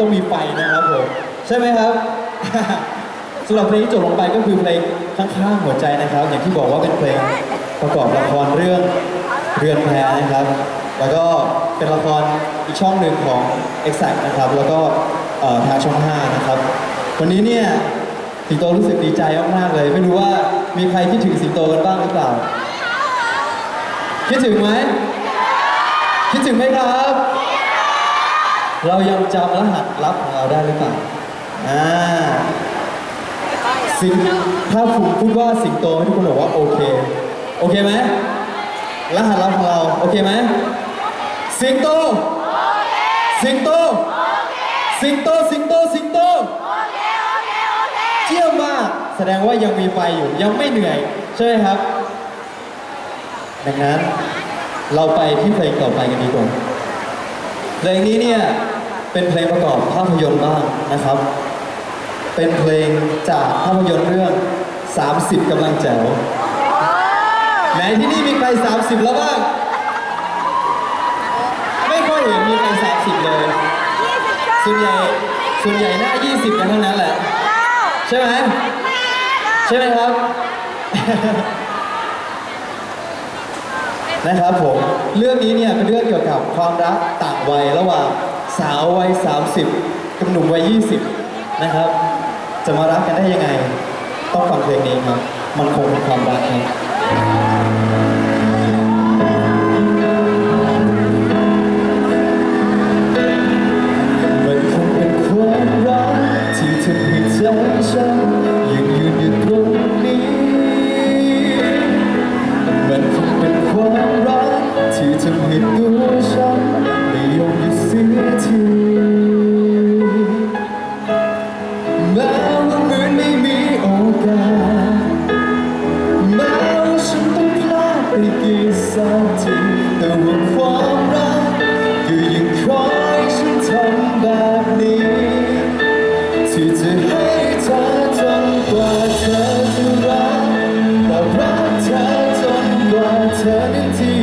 ต้องมีไฟนะครับผมใช่ไหมครับ สำหรับเพลงที่จบลงไปก็คือเพลงข้างๆหัวใจนะครับ อย่างที่บอกว่าเป็นเพลงประกอบละครเรื่องเรือนแพนะครับ แล้วก็เป็นละครอีกช่องหนึ่งของ e x a c t นะครับ แล้วก็เอ่อทางช่อง 5 นะครับ วันนี้เนี่ยสิงโตรู้สึกดีใจมากๆเลย ไม่รู้ว่ามีใครคิดถึงสิงโตกันบ้างหรือเปล่า คิดถึงไหม คิดถึงไหมครับ เรายังจำรหัสลับของเราได้หรือเปล่าอ่าสิงถ้าผมพูดว่าสิงโตให้ทุกคนบอกว่าโอเค โอเคไหมรหัสลับของเรา โอเคไหมสิงโต สิงโต สิงโต สิงโต สิงโตเยี่ยมมาก แสดงว่ายังมีไฟอยู่ ยังไม่เหนื่อย ใช่ไหมครับ ดังนั้น เราไปที่เพลงต่อไปกันดีกว่า เพลงนี้เนี่ยเป็นเพลงประกอบภาพยนตร์บ้างนะครับ เป็นเพลงจากภาพยนตร์เรื่อง 30กำลังแจ๋วไหนที่นี่มีใคร 30 แล้วบ้าง ไม่ค่อยเห็นมีใคร 30 เลย ส่วนใหญ่ส่วนใหญ่หน้า 20 กันทั้งนั้นแหละ ใช่ไหม ใช่ไหมครับ นะครับผมเรื่องนี้เนี่ยเป็นเรื่องเกี่ยวกับความรักต่างวัยระหว่างสาววัย 30 กับหนุ่มวัย 20 นะครับ จะมารักกันได้ยังไง ต้องฟังเพลงนี้ครับ มันคงเป็นความรักครับ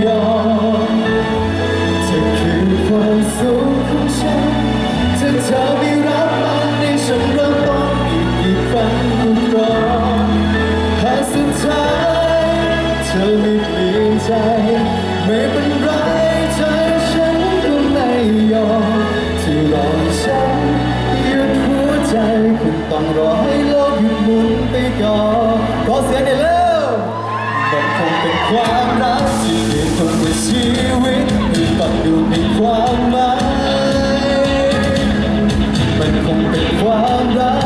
ยอมเธอคือความสุขของฉันถ้าเธอไม่รับมันให้ฉันเริ่มต้นอีกกี่ครั้งก็พร้อมหากสุดท้ายเธอไม่เปลี่ยนใจ ไม่เป็นไรใจฉันก็ไม่ยอมที่รอฉันหยุดหัวใจคุณต้องรอให้โลกหยุดหมุนไปก่อนขอเสียงหน่อยเร็วมันคงเป็นความรัก ดูมีความหมายมันคงเป็นความรัก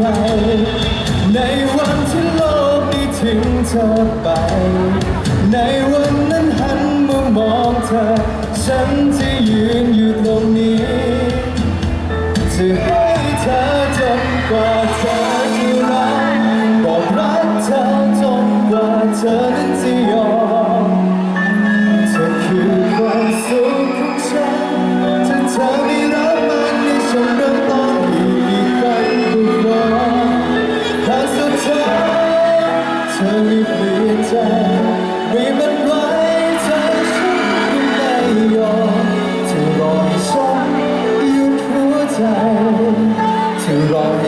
ใคร ในวันที่โลกนี้ทิ้งเธอไป ในวันนั้นหันมามองเธอ ฉันจะยืนอยู่ตรงนี้จะให้เธอจนกว่าเธอจะรักบอกรักเธอจนกว่าเธอนั้นจะ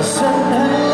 I'm sorry.